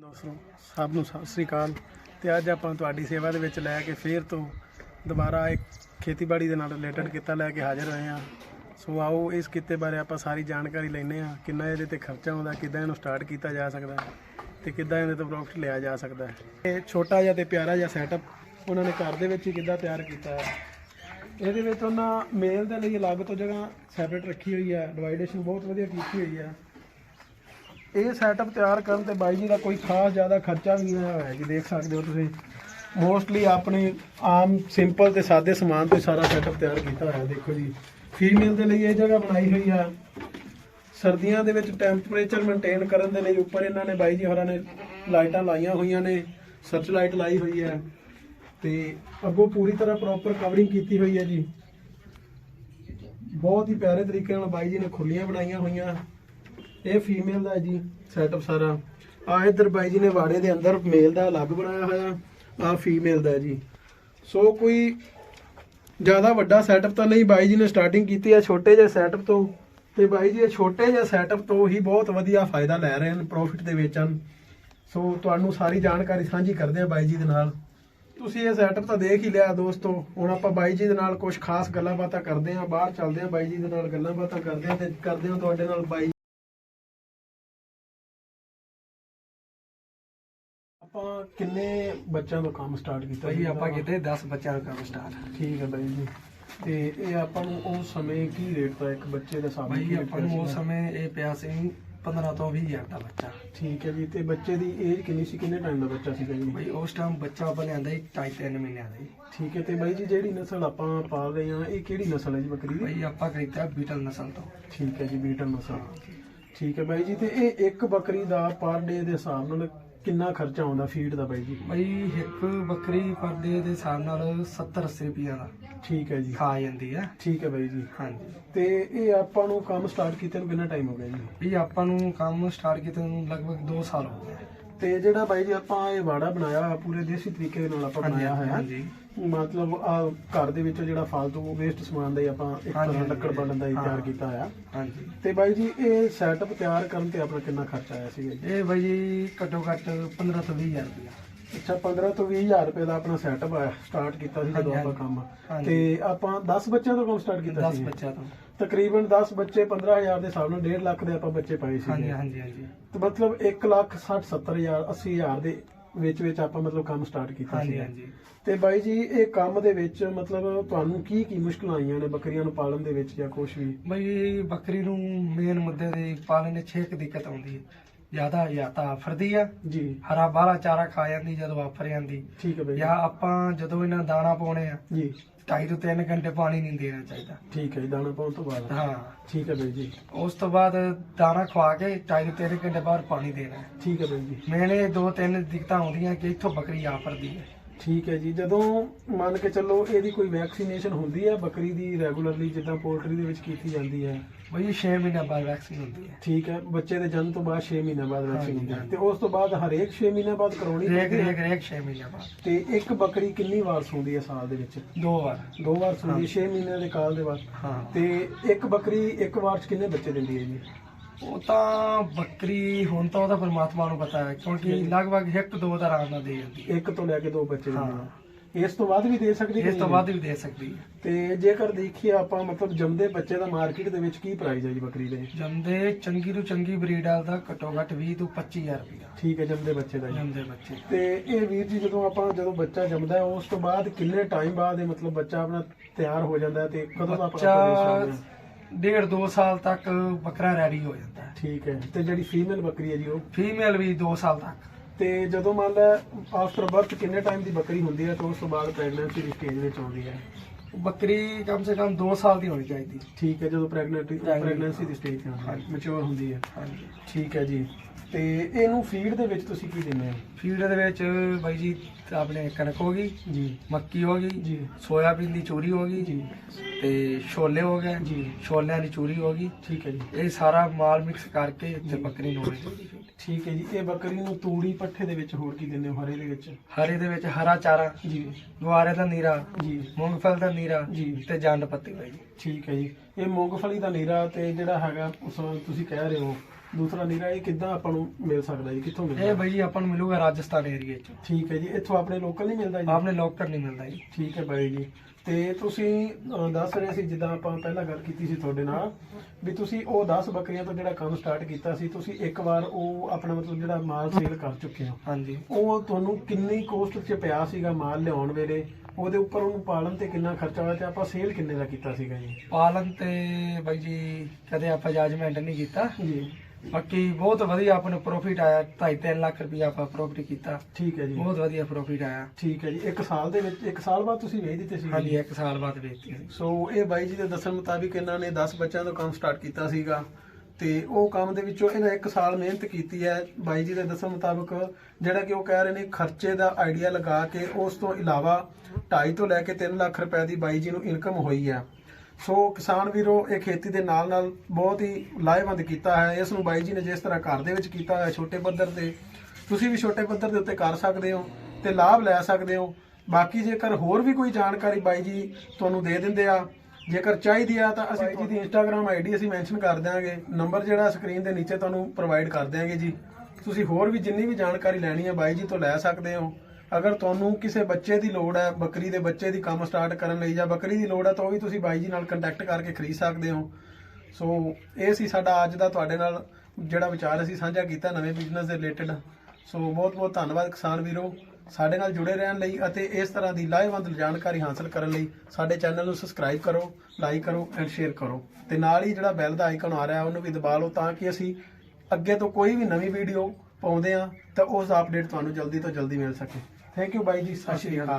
ਦੋਸਤੋ, ਸਭ ਨੂੰ ਸਤਿ ਸ੍ਰੀ ਅਕਾਲ। ਤੇ ਅੱਜ ਆਪਾਂ ਤੁਹਾਡੀ ਸੇਵਾ ਦੇ ਵਿੱਚ ਲੈ ਕੇ ਫੇਰ ਤੋਂ ਦੁਬਾਰਾ ਇੱਕ ਖੇਤੀਬਾੜੀ ਦੇ ਨਾਲ ਰਿਲੇਟਡ ਕਿੱਤਾ ਲੈ ਕੇ ਹਾਜ਼ਰ ਹੋਏ ਹਾਂ। ਸੋ ਆਓ, ਇਸ ਕਿੱਤੇ ਬਾਰੇ ਆਪਾਂ ਸਾਰੀ ਜਾਣਕਾਰੀ ਲੈਣੇ ਹਾਂ, ਕਿੰਨਾ ਇਹਦੇ ਤੇ ਖਰਚਾ ਆਉਂਦਾ, ਕਿੱਦਾਂ ਇਹਨੂੰ ਸਟਾਰਟ ਕੀਤਾ ਜਾ ਸਕਦਾ ਹੈ ਤੇ ਕਿੱਦਾਂ ਇਹਦੇ ਤੋਂ ਪ੍ਰੋਫਿਟ ਲਿਆ ਜਾ ਸਕਦਾ ਹੈ। ਇਹ ਛੋਟਾ ਜਿਹਾ ਤੇ ਪਿਆਰਾ ਜਿਹਾ ਸੈਟਅਪ ਉਹਨਾਂ ਨੇ ਘਰ ਦੇ ਵਿੱਚ ਹੀ ਕਿੱਦਾਂ ਤਿਆਰ ਕੀਤਾ ਹੈ। ਇਹਦੇ ਵਿੱਚ ਉਹਨਾਂ ਮੇਲ ਦੇ ਲਈ ਅਲੱਗ ਤੋਂ ਜਗ੍ਹਾ ਸੈਪਰੇਟ ਰੱਖੀ ਹੋਈ ਹੈ ਡਿਵਾਈਡੇਸ਼ਨ ਬਹੁਤ ਵਧੀਆ ਕੀਤੀ ਹੋਈ ਹੈ। ਇਹ ਸੈਟਅਪ ਤਿਆਰ ਕਰਨ ਤੇ ਬਾਈ ਜੀ ਦਾ ਕੋਈ ਖਾਸ ਜ਼ਿਆਦਾ ਖਰਚਾ ਵੀ ਨਹੀਂ ਹੋਇਆ ਜੀ, ਦੇਖ ਸਕਦੇ ਹੋ ਤੁਸੀਂ। ਮੋਸਟਲੀ ਆਪਣੇ ਆਮ ਸਿੰਪਲ ਤੇ ਸਾਦੇ ਸਮਾਨ ਤੋਂ ਸਾਰਾ ਸੈਟਅਪ ਤਿਆਰ ਕੀਤਾ ਹੋਇਆ, ਦੇਖੋ ਜੀ। ਫੀਮੇਲ ਦੇ ਲਈ ਇਹ ਜਗ੍ਹਾ ਬਣਾਈ ਹੋਈ ਆ। ਸਰਦੀਆਂ ਦੇ ਵਿੱਚ ਟੈਂਪਰੇਚਰ ਮੇਨਟੇਨ ਕਰਨ ਦੇ ਲਈ ਉੱਪਰ ਇਹਨਾਂ ਨੇ ਬਾਈ ਜੀ ਹੋਰਾਂ ਨੇ ਲਾਈਟਾਂ ਲਾਈਆਂ ਹੋਈਆਂ ਨੇ ਸਰਚ ਲਾਈਟ ਲਾਈ ਹੋਈ ਹੈ। ਤੇ ਅੱਗੋਂ ਪੂਰੀ ਤਰ੍ਹਾਂ ਪ੍ਰੋਪਰ ਕਵਰਿੰਗ ਕੀਤੀ ਹੋਈ ਹੈ ਜੀ। ਬਹੁਤ ਹੀ ਪਿਆਰੇ ਤਰੀਕੇ ਨਾਲ ਬਾਈ ਜੀ ਨੇ ਖੁੱਲੀਆਂ ਬਣਾਈਆਂ ਹੋਈਆਂ। ਇਹ ਫੀਮੇਲ ਦਾ ਹੈ ਜੀ ਸੈਟਅਪ ਸਾਰਾ। ਆ ਇਧਰ ਬਾਈ ਜੀ ਨੇ ਵਾੜੇ ਦੇ ਅੰਦਰ ਮੇਲ ਦਾ ਅਲੱਗ ਬਣਾਇਆ ਹੋਇਆ, ਆ ਫੀਮੇਲ ਦਾ ਜੀ। ਸੋ ਕੋਈ ਜ਼ਿਆਦਾ ਵੱਡਾ ਸੈਟਅਪ ਤਾਂ ਨਹੀਂ, ਬਾਈ ਜੀ ਨੇ ਸਟਾਰਟਿੰਗ ਕੀਤੀ ਹੈ ਛੋਟੇ ਜਿਹੇ ਸੈਟਅਪ ਤੋਂ। ਤੇ ਬਾਈ ਜੀ, ਇਹ ਛੋਟੇ ਜਿਹੇ ਸੈਟਅਪ ਤੋਂ ਹੀ ਬਹੁਤ ਵਧੀਆ ਫਾਇਦਾ ਲੈ ਰਹੇ ਹਨ ਪ੍ਰੋਫਿਟ ਦੇ ਵਿੱਚ ਹਨ। ਸੋ ਤੁਹਾਨੂੰ ਸਾਰੀ ਜਾਣਕਾਰੀ ਸਾਂਝੀ ਕਰਦੇ ਹਾਂ ਬਾਈ ਜੀ ਦੇ ਨਾਲ। ਤੁਸੀਂ ਇਹ ਸੈਟਅਪ ਤਾਂ ਦੇਖ ਹੀ ਲਿਆ ਦੋਸਤੋ। ਹੁਣ ਆਪਾਂ ਬਾਈ ਜੀ ਦੇ ਨਾਲ ਕੁਝ ਖਾਸ ਗੱਲਾਂ ਬਾਤਾਂ ਕਰਦੇ ਹਾਂ, ਬਾਹਰ ਚੱਲਦੇ ਹਾਂ ਬਾਈ ਜੀ ਦੇ ਨਾਲ ਗੱਲਾਂ ਬਾਤਾਂ ਕਰਦੇ ਹਾਂ ਤੇ ਕਰਦੇ ਹਾਂ ਤੁਹਾਡੇ ਨਾਲ ਬਾਈ ਆਪਾਂ ਕਿੰਨੇ ਬੱਚਿਆਂ ਤੋਂ ਕੰਮ ਸਟਾਰਟ ਕੀਤਾ ਭਾਈ ਜੀ ਆਪਾਂ? ਕਿਤੇ 10 ਬੱਚਿਆਂ ਦਾ ਕੰਮ ਸਟਾਰਟ ਠੀਕ ਹੈ ਬਾਈ ਜੀ। ਤੇ ਇਹ ਆਪਾਂ ਨੂੰ ਉਸ ਸਮੇਂ ਕੀ ਰੇਟ ਦਾ ਇੱਕ ਬੱਚੇ ਦਾ ਹਿਸਾਬ ਭਾਈ ਆਪਾਂ ਨੂੰ ਸੀਗਾ? ਸਮੇਂ ਇਹ ਪਿਆ ਸੀ 15 ਤੋਂ 20 ਹਜ਼ਾਰ ਦਾ ਬੱਚਾ। ਠੀਕ ਹੈ ਜੀ ਤੇ ਬੱਚੇ ਦੀ ਏਜ ਕਿੰਨੀ ਸੀ? ਕਿੰਨੇ ਟਾਈਮ ਦਾ ਬੱਚਾ ਸੀਗਾ ਜੀ? ਭਾਈ ਉਸ ਟਾਈਮ ਬੱਚਾ ਆਪਾਂ ਲਿਆਂਦਾ ਇੱਕ ਢਾਈ ਤਿੰਨ ਮਹੀਨਿਆਂ ਦਾ ਜੀ। ਠੀਕ ਹੈ ਤੇ ਬਾਈ ਜੀ ਜਿਹੜੀ ਨਸਲ ਆਪਾਂ ਪਾਲ ਰਹੇ ਹਾਂ ਇਹ ਕਿਹੜੀ ਨਸਲ ਹੈ ਜੀ ਬੱਕਰੀ ਦੀ? ਭਾਈ ਆਪਾਂ ਖਰੀਦਿਆ ਬੀਟਲ ਨਸਲ ਤੋਂ। ਠੀਕ ਹੈ ਜੀ ਬੀਟਲ ਨਸਲ। ਠੀਕ। ਹੈ ਬਾਈ ਜੀ ਤੇ ਇਹ ਇੱਕ ਬੱਕਰੀ ਦਾ ਪਰ ਡੇ ਦੇ ਹਿਸਾਬ ਨਾਲ ਕਿੰਨਾ ਖਰਚਾ ਆਉਂਦਾ ਫੀਡ ਦਾ ਬਾਈ ਜੀ? ਭਾਈ ਇੱਕ ਬੱਕਰੀ ਪਰ ਡੇ ਦੇ ਹਿਸਾਬ ਨਾਲ 70 80 ਰੁਪਈਆ ਦਾ। ਠੀਕ ਹੈ ਜੀ। ਖਾ ਜਾਂਦੀ ਆ। ਠੀਕ ਹੈ ਬਾਈ ਜੀ। ਹਾਂਜੀ। ਤੇ ਇਹ ਆਪਾਂ ਨੂੰ ਕੰਮ ਸਟਾਰਟ ਕੀਤੇ ਨੂੰ ਕਿੰਨਾ ਟਾਈਮ ਹੋ ਗਿਆ ਜੀ? ਭਾਈ ਆਪਾਂ ਨੂੰ ਕੰਮ ਸਟਾਰਟ ਕੀਤੇ ਨੂੰ ਲਗਭਗ 2 ਸਾਲ ਹੋ ਗਏ। ਤੇ ਜਿਹੜਾ ਬਾਈ ਜੀ ਆਪਾਂ ਇਹ ਵਾੜਾ ਬਣਾਇਆ ਹੋਇਆ ਪੂਰੇ ਦੇਸੀ ਤਰੀਕੇ ਦੇ ਨਾਲ ਆਪਾਂ ਬਣਾਇਆ ਹੋਇਆ। ਹਾਂਜੀ। ਮਤਲਬ ਆ ਘਰ ਦੇ ਵਿੱਚੋਂ ਜਿਹੜਾ ਫालतू ਵੇਸਟ ਸਮਾਨ ਦਾ ਹੀ ਆਪਾਂ ਇੱਕ ਹਾਂਜੀ, ਤਰ੍ਹਾਂ ਲੱਕੜ ਬਾਲਣ ਦਾ ਹੀ ਹਾਂ। ਤਿਆਰ ਕੀਤਾ ਹੋਇਆ। ਹਾਂਜੀ। ਤੇ ਬਾਈ ਜੀ ਇਹ ਸੈਟਅਪ ਤਿਆਰ ਕਰਨ ਤੇ ਆਪਣਾ ਕਿੰਨਾ ਖਰਚਾ ਆਇਆ ਸੀਗਾ ਜੀ? ਇਹ ਭਾਈ ਜੀ ਘੱਟੋ ਘੱਟ 15 ਤੋਂ 20 ਹਜ਼ਾਰ ਰੁਪਈਆ ਅੱਛਾ 15 ਤੋਂ 20000 ਰੁਪਏ ਦਾ ਆਪਣਾ ਸੈਟਅਪ ਆਇਆ ਸਟਾਰਟ ਕੀਤਾ ਸੀ ਜਦੋਂ ਹਾਂਜੀ, ਆਪਾਂ ਕੰਮ। ਹਾਂਜੀ। ਤੇ ਆਪਾਂ 10 ਬੱਚਿਆਂ ਤੋਂ ਕੰਮ ਸਟਾਰਟ ਕੀਤਾ 10 ਸੀ ਬੱਚਿਆਂ ਤੋਂ। ਤਕਰੀਬਨ 10 ਬੱਚੇ 15000 ਦੇ ਹਿਸਾਬ ਨਾਲ 1.5 ਲੱਖ ਦੇ ਆਪਾਂ ਬੱਚੇ ਪਾਏ ਸੀ ਹਾਂਜੀ ਹਾਂਜੀ ਹਾਂਜੀ। ਤੇ ਮਤਲਬ 1 ਲੱਖ 60 70000 80000 ਦੇ ਵਿੱਚ ਵਿੱਚ ਆਪਾਂ ਮਤਲਬ ਕੰਮ ਸਟਾਰਟ ਕੀਤਾ ਸੀ ਹਾਂਜੀ। ਤੇ ਬਾਈ ਜੀ ਇਹ ਕੰਮ ਦੇ ਵਿੱਚ ਮਤਲਬ ਤੁਹਾਨੂੰ ਕੀ ਕੀ ਮੁਸ਼ਕਲਾਂ ਆਈਆਂ ਨੇ ਬੱਕਰੀਆਂ ਨੂੰ ਪਾਲਣ ਦੇ ਵਿੱਚ ਜਾਂ ਕੁਝ ਵੀ? ਬਈ ਬੱਕਰੀ ਨੂੰ ਮੇਨ ਮੁੱਦੇ ਦੇ ਪਾਲਣ ਦੇ ਛੇਕ ਦਿੱਕਤ ਆਉਂਦੀ ਹੈ। ਜ਼ਿਆਦਾ ਜਾਂ ਤਾਂ ਆਫਰਦੀ ਆ। ਜੀ। ਹਰਾ ਬਾਹਲਾ ਚਾਰਾ ਖਾ ਜਾਂਦੀ ਜਦੋਂ ਆਫਰ ਜਾਂਦੀ। ਠੀਕ ਹੈ ਬਾਈ। ਜਾਂ ਆਪਾਂ ਜਦੋਂ ਇਹਨਾਂ ਦਾਣਾ ਪਾਉਣੇ ਆ ਜੀ। ਢਾਈ ਤੋਂ 3 ਘੰਟੇ ਪਾਣੀ ਨਹੀਂ ਦੇਣਾ ਚਾਹੀਦਾ। ਠੀਕ ਹੈ ਜੀ ਦਾਣਾ ਪਾਉਣ ਤੋਂ ਬਾਅਦ? ਹਾਂ। ਠੀਕ ਹੈ ਬਾਈ ਜੀ। ਉਸ ਤੋਂ ਬਾਅਦ ਦਾਣਾ ਖਵਾ ਕੇ ਢਾਈ ਤੋਂ 3 ਘੰਟੇ ਬਾਅਦ ਪਾਣੀ ਦੇਣਾ। ਹੈ। ਠੀਕ ਹੈ ਬਾਈ ਜੀ। ਮੈਨੇ ਦੋ ਤਿੰਨ ਦਿੱਕਤਾਂ ਆਉਂਦੀਆਂ ਕਿ ਇੱਥੋਂ ਬੱਕਰੀ ਆਫਰਦੀ ਹੈ। ਠੀਕ ਹੈ ਜੀ। ਜਦੋਂ ਮੰਨ ਕੇ ਚੱਲੋ ਇਹਦੀ ਕੋਈ ਵੈਕਸੀਨੇਸ਼ਨ ਹੁੰਦੀ ਹੈ ਬੱਕਰੀ ਦੀ ਰੈਗੂਲਰਲੀ ਜਿੱਦਾਂ ਪੋਲਟਰੀ ਦੇ ਵਿੱਚ ਕੀਤੀ ਜਾਂਦੀ ਹੈ। ਬਈ 6 ਮਹੀਨਿਆਂ ਬਾਅਦ ਵੈਕਸੀਨ ਹੁੰਦੀ ਹੈ। ਠੀਕ ਹੈ। ਬੱਚੇ ਦੇ ਜਨਮ ਤੋਂ ਬਾਅਦ 6 ਮਹੀਨਿਆਂ ਬਾਅਦ ਵੈਕਸੀਨ ਹੁੰਦੀ ਹੈ। ਤੇ ਉਸ ਤੋਂ ਬਾਅਦ ਹਰੇਕ 6 ਮਹੀਨਿਆਂ ਬਾਅਦ ਕਰਾਉਣੀ ਰੇਕ ਪੈਂਦੀ ਹੈ। ਰੇਕ ਰੇਕ 6 ਮਹੀਨਿਆਂ ਬਾਅਦ। ਤੇ ਇੱਕ ਬੱਕਰੀ ਕਿੰਨੀ ਵਾਰ ਸੂੰਦੀ ਹੈ ਸਾਲ ਦੇ ਵਿੱਚ? ਦੋ ਵਾਰ। ਦੋ ਵਾਰ ਸੂੰਦੀ ਹੈ 6 ਮਹੀਨਿਆਂ ਦੇ ਕਾਲ ਦੇ ਬਾਅਦ। ਹਾਂ। ਤੇ ਇੱਕ ਬੱਕਰੀ ਇੱਕ ਵਾਰ ਚ ਕਿੰਨੇ ਬੱਚੇ ਦਿੰਦੀ ਹੈ ਜੀ? ਉਹ ਤਾਂ ਬੱਕਰੀ ਹੁਣ ਤਾਂ ਉਹਦਾ ਪਰਮਾਤਮਾ ਨੂੰ ਪਤਾ ਹੈ ਕਿਉਂਕਿ ਲਗਭਗ ਇੱਕ ਦੋ ਦਾ ਆਰਾਮ ਨਾਲ ਦੇ ਜਾਂਦੀ ਹੈ। ਇੱਕ ਤੋਂ ਲੈ ਕੇ ਦੋ ਬੱਚੇ ਹਾਂ। ਹੈ ਇਸ ਤੋਂ ਬਾਅਦ ਵੀ ਦੇ ਸਕਦੀ ਇਸ ਤੋਂ ਨਹੀਂ? ਬਾਅਦ ਵੀ ਦੇ ਸਕਦੀ ਹੈ। ਤੇ ਜੇਕਰ ਦੇਖੀਏ ਆਪਾਂ ਮਤਲਬ ਜੰਮਦੇ ਬੱਚੇ ਦਾ ਮਾਰਕੀਟ ਦੇ ਵਿੱਚ ਕੀ ਪ੍ਰਾਈਸ ਹੈ ਜੀ ਬੱਕਰੀ ਦੇ? ਜੰਮਦੇ ਚੰਗੀ ਤੋਂ ਚੰਗੀ ਬਰੀਡ ਆ ਦਾ ਘੱਟੋ ਘੱਟ 20 ਤੋਂ 25000 ਰੁਪਇਆ। ਠੀਕ ਹੈ ਜੰਮਦੇ ਬੱਚੇ ਦਾ ਜੀ। ਜੰਮਦੇ ਬੱਚੇ ਤੇ ਇਹ ਵੀਰ ਜੀ ਜਦੋਂ ਆਪਾਂ ਜਦੋਂ ਬੱਚਾ ਜੰਮਦਾ ਹੈ ਉਸ ਤੋਂ ਬਾਅਦ ਕਿੰਨੇ ਟਾਈਮ ਬਾਅਦ ਇਹ ਮਤਲਬ ਬੱਚਾ ਆਪਣਾ ਤਿਆਰ ਹੋ ਜਾਂਦਾ ਹੈ ਤੇ ਕਦੋਂ ਦਾ ਆਪਾਂ ਬੱਚਾ ਆਪਾਂ ਸਕਦੇ ਹਾਂ? ਡੇਢ ਦੋ ਸਾਲ ਤੱਕ ਬੱਕਰਾ ਰੈਡੀ ਹੋ ਜਾਂਦਾ ਹੈ। ਠੀਕ ਹੈ ਤੇ ਜਿਹੜੀ ਫੀਮੇਲ ਬੱਕਰੀ ਹੈ ਜੀ ਉਹ? ਫੀਮੇਲ ਵੀ 2 ਸਾਲ ਤੱਕ। ਤੇ ਜਦੋਂ ਮੰਨ ਲੈ ਆਫਟਰ ਬਰਥ ਕਿੰਨੇ ਟਾਈਮ ਦੀ ਬੱਕਰੀ ਹੁੰਦੀ ਹੈ ਤੇ ਉਸ ਤੋਂ ਬਾਅਦ ਪ੍ਰੈਗਨੈਂਸੀ ਦੀ ਸਟੇਜ ਵਿੱਚ ਆਉਂਦੀ ਹੈ? ਬੱਕਰੀ ਕਮ ਸੇ ਕਮ 2 ਸਾਲ ਦੀ ਹੋਣੀ ਚਾਹੀਦੀ। ਠੀਕ ਹੈ ਜਦੋਂ ਪ੍ਰੈਗਨੈਂਟ Pregnant- ਪ੍ਰੈਗਨੈਂਸੀ ਦੀ ਸਟੇਜ ਤੇ ਆਉਂਦੀ ਹੈ। ਮੈਚੁਰ ਹੁੰਦੀ ਹੈ। ਹਾਂਜੀ। ਠੀਕ ਹੈ ਜੀ। ਤੇ ਇਹਨੂੰ ਫੀਡ ਦੇ ਵਿੱਚ ਤੁਸੀਂ ਕੀ ਦਿੰਦੇ ਹੋ? ਫੀਡ ਦੇ ਵਿੱਚ ਬਾਈ ਜੀ ਆਪਣੇ ਕਣਕ ਹੋ ਗਈ ਜੀ। ਮੱਕੀ ਹੋ ਗਈ ਜੀ। ਸੋਇਆਬੀਨ ਦੀ ਚੂਰੀ ਹੋ ਗਈ ਜੀ। ਤੇ ਛੋਲੇ ਹੋ ਗਏ ਜੀ। ਛੋਲਿਆਂ ਦੀ ਚੂਰੀ ਹੋ ਗਈ। ਠੀਕ ਹੈ ਜੀ। ਇਹ ਸਾਰਾ ਮਾਲ ਮਿਕਸ ਕਰਕੇ ਤੇ ਬੱਕਰੀ ਨੂੰ ਠੀਕ ਹੈ ਜੀ। ਇਹ ਬੱਕਰੀ ਨੂੰ ਤੂੜੀ ਪੱਠੇ ਦੇ ਵਿੱਚ ਹੋਰ ਕੀ ਦਿੰਦੇ ਹੋ ਹਰੇ ਦੇ ਵਿੱਚ? ਹਰੇ ਦੇ ਵਿੱਚ ਹਰਾ ਚਾਰਾ ਜੀ। ਗੁਆਰੇ ਦਾ ਨੀਰਾ ਜੀ। ਮੂੰਗਫਲ ਦਾ ਨੀਰਾ ਜੀ। ਤੇ ਜੰਡ ਪੱਤੀ ਬਾਈ ਜੀ। ਠੀਕ ਹੈ ਜੀ। ਇਹ ਮੂੰਗਫਲੀ ਦਾ ਨੀਰਾ ਤੇ ਜਿਹੜਾ ਹੈਗਾ ਉਸ ਤੁਸੀਂ ਕਹਿ ਰਹੇ ਹੋ ਦੂਸਰਾ ਨੀਰਾ ਇਹ ਕਿੱਦਾਂ ਆਪਾਂ ਨੂੰ ਮਿਲ ਸਕਦਾ ਜੀ? ਕਿੱਥੋਂ ਇਹ ਮਿਲਦਾ ਬਾਈ ਜੀ ਆਪਾਂ ਨੂੰ ਮਿਲੂਗਾ ਰਾਜਸਥਾਨ ਏਰੀਏ ਚ। ਠੀਕ ਹੈ ਜੀ। ਇੱਥੋਂ ਆਪਣੇ ਲੋਕਲ ਨਹੀਂ ਮਿਲਦਾ ਜੀ? ਆਪਣੇ ਲੋਕਰ ਨਹੀਂ ਮਿਲਦਾ ਜੀ। ਠੀਕ ਹੈ ਬਾਈ ਜੀ। ਤੇ ਤੁਸੀਂ ਅਹ, ਦੱਸ ਰਹੇ ਸੀ ਜਿੱਦਾਂ ਆਪਾਂ ਪਹਿਲਾਂ ਗੱਲ ਕੀਤੀ ਸੀ ਤੁਹਾਡੇ ਨਾਲ ਵੀ ਤੁਸੀਂ ਉਹ 10 ਬੱਕਰੀਆਂ ਤੋਂ ਜਿਹੜਾ ਕੰਮ ਸਟਾਰਟ ਕੀਤਾ ਸੀ ਤੁਸੀਂ ਇੱਕ ਵਾਰ ਉਹ ਆਪਣਾ ਮਤਲਬ ਜਿਹੜਾ ਮਾਲ ਸੇਲ ਕਰ ਚੁੱਕੇ ਹੋ। ਹਾਂਜੀ। ਉਹ ਤੁਹਾਨੂੰ ਕਿੰਨੀ ਕੋਸਟ 'ਚ ਪਿਆ ਸੀਗਾ ਮਾਲ ਲਿਆਉਣ ਵੇਲੇ? ਉਹਦੇ ਉੱਪਰ ਉਹਨੂੰ ਪਾਲਣ ਤੇ ਕਿੰਨਾ ਖਰਚਾ ਹੋਇਆ ਤੇ ਆਪਾਂ ਸੇਲ ਕਿੰਨੇ ਦਾ ਕੀਤਾ ਸੀਗਾ ਜੀ? ਪਾਲਣ ਤੇ ਬਾਈ ਜੀ ਕਦੇ ਆਪਾਂ ਜਜਮੈਂਟ ਨਹੀਂ ਕੀਤਾ। ਜੀ। ਬਾਕੀ ਬਹੁਤ ਵਧੀਆ ਆਪਾਂ ਨੂੰ ਪ੍ਰੋਫਿਟ ਆਇਆ 2.5 ਲੱਖ ਰੁਪਇਆ ਆਪਾਂ ਪ੍ਰੋਫਿਟ ਕੀਤਾ। ਠੀਕ ਹੈ ਜੀ। ਬਹੁਤ ਵਧੀਆ ਪ੍ਰੋਫਿਟ ਆਇਆ। ਠੀਕ ਹੈ ਜੀ। ਇੱਕ ਸਾਲ ਦੇ ਵਿੱਚ ਇੱਕ ਸਾਲ ਬਾਅਦ ਤੁਸੀਂ ਵੇਚ ਦਿੱਤੇ ਸੀ ਹਾਂਜੀ ਇੱਕ ਸਾਲ ਬਾਅਦ ਵੇਚਤੀ ਸੀ ਸੋ ਇਹ ਬਾਈ ਜੀ ਦੇ ਦੱਸਣ ਮੁਤਾਬਿਕ ਇਹਨਾਂ ਨੇ 10 ਬੱਚਿਆਂ ਤੋਂ ਕੰਮ ਸਟਾਰਟ ਕੀਤਾ ਸੀਗਾ। ਤੇ ਉਹ ਕੰਮ ਦੇ ਵਿੱਚੋਂ ਇਹਨਾਂ ਇੱਕ ਸਾਲ ਮਿਹਨਤ ਕੀਤੀ ਹੈ। ਬਾਈ ਜੀ ਦੇ ਦੱਸਣ ਮੁਤਾਬਕ ਜਿਹੜਾ ਕਿ ਉਹ ਕਹਿ ਰਹੇ ਨੇ ਖਰਚੇ ਦਾ ਆਈਡੀਆ ਲਗਾ ਕੇ ਉਸ ਤੋਂ ਇਲਾਵਾ 2.5 ਤੋਂ ਲੈ ਕੇ 3 ਲੱਖ ਰੁਪਏ ਦੀ ਬਾਈ ਜੀ ਨੂੰ ਇਨਕਮ ਹੋਈ ਹੈ। ਸੋ ਕਿਸਾਨ ਵੀਰੋ, ਇਹ ਖੇਤੀ ਦੇ ਨਾਲ ਨਾਲ ਬਹੁਤ ਹੀ ਲਾਹੇਵੰਦ ਕੀਤਾ ਹੈ। ਇਸ ਨੂੰ ਬਾਈ ਜੀ ਨੇ ਜਿਸ ਤਰ੍ਹਾਂ ਘਰ ਦੇ ਵਿੱਚ ਕੀਤਾ ਹੈ ਛੋਟੇ ਪੱਧਰ ਤੇ, ਤੁਸੀਂ ਵੀ ਛੋਟੇ ਪੱਧਰ ਦੇ ਉੱਤੇ ਕਰ ਸਕਦੇ ਹੋ ਤੇ ਲਾਭ ਲੈ ਸਕਦੇ ਹੋ। ਬਾਕੀ ਜੇਕਰ ਹੋਰ ਵੀ ਕੋਈ ਜਾਣਕਾਰੀ ਬਾਈ ਜੀ ਤੁਹਾਨੂੰ ਦੇ ਦਿੰਦੇ ਆ, ਜੇਕਰ ਚਾਹੀਦੀ ਆ ਤਾਂ ਅਸੀਂ ਜੀ ਦੀ ਇੰਸਟਾਗ੍ਰam ਆਈਡੀ ਅਸੀਂ ਮੈਂਸ਼ਨ ਕਰ ਦਿਆਂਗੇ। ਨੰਬਰ ਜਿਹੜਾ ਸਕਰੀਨ ਦੇ ਨੀਚੇ ਤੁਹਾਨੂੰ ਪ੍ਰੋਵਾਈਡ ਕਰ ਦਿਆਂਗੇ ਜੀ। ਤੁਸੀਂ ਹੋਰ ਵੀ ਜਿੰਨੀ ਵੀ ਜਾਣਕਾਰੀ ਲੈਣੀ ਹੈ ਬਾਈ ਜੀ ਤੋਂ ਲੈ ਸਕਦੇ ਹੋ। ਅਗਰ ਤੁਹਾਨੂੰ ਕਿਸੇ ਬੱਚੇ ਦੀ ਲੋੜ ਹੈ, ਬੱਕਰੀ ਦੇ ਬੱਚੇ ਦੀ ਕੰਮ ਸਟਾਰਟ ਕਰਨ ਲਈ ਜਾਂ ਬੱਕਰੀ ਦੀ ਲੋੜ ਹੈ, ਤਾਂ ਉਹ ਵੀ ਤੁਸੀਂ ਬਾਈ ਜੀ ਨਾਲ ਕੰਟੈਕਟ ਕਰਕੇ ਖਰੀਦ ਸਕਦੇ ਹੋ। ਸੋ ਇਹ ਸੀ ਸਾਡਾ ਅੱਜ ਦਾ ਤੁਹਾਡੇ ਨਾਲ ਜਿਹੜਾ ਵਿਚਾਰ ਅਸੀਂ ਸਾਂਝਾ ਕੀਤਾ ਨਵੇਂ ਬਿਜ਼ਨਸ ਦੇ ਰਿਲੇਟਡ ਸੋ ਬਹੁਤ ਬਹੁਤ ਧੰਨਵਾਦ ਕਿਸਾਨ ਵੀਰੋ। ਸਾਡੇ ਨਾਲ ਜੁੜੇ ਰਹਿਣ ਲਈ ਅਤੇ ਇਸ ਤਰ੍ਹਾਂ ਦੀ ਲਾਹੇਵੰਦ ਜਾਣਕਾਰੀ ਹਾਸਲ ਕਰਨ ਲਈ ਸਾਡੇ ਚੈਨਲ ਨੂੰ ਸਬਸਕ੍ਰਾਈਬ ਕਰੋ ਲਾਈਕ ਕਰੋ ਐਂਡ ਸ਼ੇਅਰ ਕਰੋ। ਤੇ ਨਾਲ ਹੀ ਜਿਹੜਾ ਬੈਲ ਦਾ ਆਈਕਨ ਆ ਰਿਹਾ, ਉਹਨੂੰ ਵੀ ਦਬਾ ਲਓ ਤਾਂ ਕਿ ਅਸੀਂ ਅੱਗੇ ਤੋਂ ਕੋਈ ਵੀ ਨਵੀਂ ਵੀਡੀਓ ਪਾਉਂਦੇ ਆ ਤਾਂ ਉਸ ਦਾ ਅਪਡੇਟ ਤੁਹਾਨੂੰ ਜਲਦੀ ਤੋਂ ਜਲਦੀ ਮਿਲ ਸਕੇ। ਥੈਂਕ ਯੂ ਬਾਈ ਜੀ ਸਤਿ ਸ਼੍ਰੀ ਅਕਾਲ।